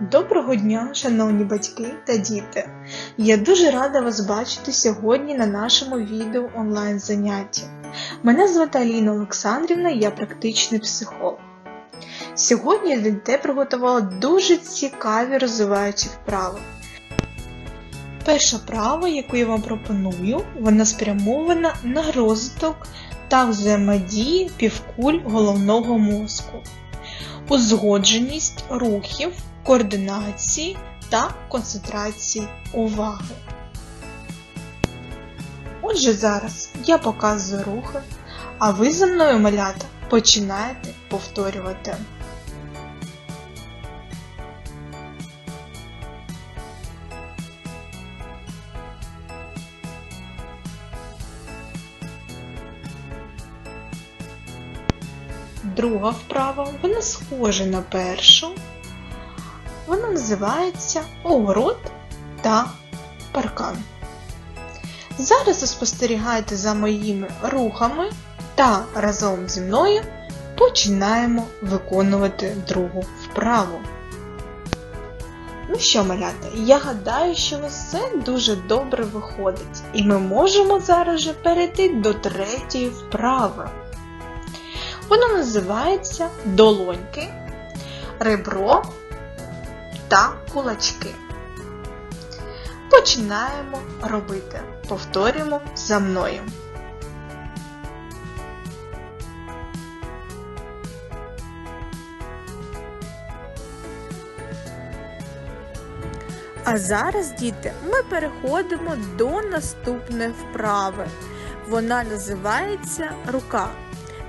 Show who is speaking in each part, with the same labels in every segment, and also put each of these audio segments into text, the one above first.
Speaker 1: Доброго дня, шановні батьки та діти! Я дуже рада вас бачити сьогодні на нашому відео онлайн занятті. Мене звати Аліна Олександрівна, я практичний психолог. Сьогодні я для дітей приготувала дуже цікаві розвиваючі вправи. Перша вправа, яку я вам пропоную, вона спрямована на розвиток та взаємодії півкуль головного мозку узгодженість рухів, координації та концентрації уваги. Отже, зараз я показую рухи, а ви за мною, малята, починаєте повторювати. Друга вправа, вона схожа на першу. Вона називається огород та паркан. Зараз ви спостерігаєте за моїми рухами та разом зі мною починаємо виконувати другу вправу. Ну що, малята, я гадаю, що у вас все дуже добре виходить, і ми можемо зараз же перейти до третьої вправи. Вона називається долоньки, ребро та кулачки. Починаємо робити. Повторюємо за мною.
Speaker 2: А зараз, діти, ми переходимо до наступної вправи. Вона називається рука.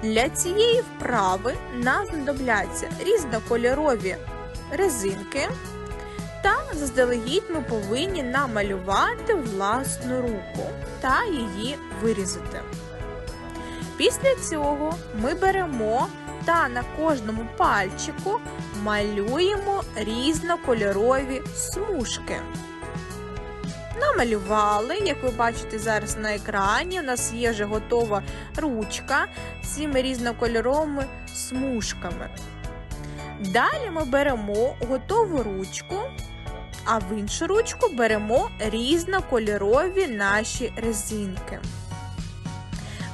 Speaker 2: Для цієї вправи нам знадобляться різнокольорові резинки, та заздалегідь ми повинні намалювати власну руку та її вирізати. Після цього ми беремо та на кожному пальчику малюємо різнокольорові смужки. Намалювали, як ви бачите зараз на екрані, у нас є вже готова ручка з цими різнокольоровими смужками. Далі ми беремо готову ручку, а в іншу ручку беремо різнокольорові наші резинки.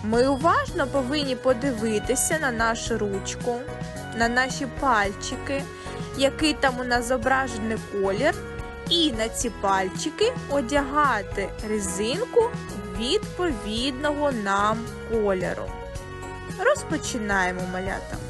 Speaker 2: Ми уважно повинні подивитися на нашу ручку, на наші пальчики, який там у нас зображений колір, і на ці пальчики одягати резинку відповідного нам кольору. Розпочинаємо малята.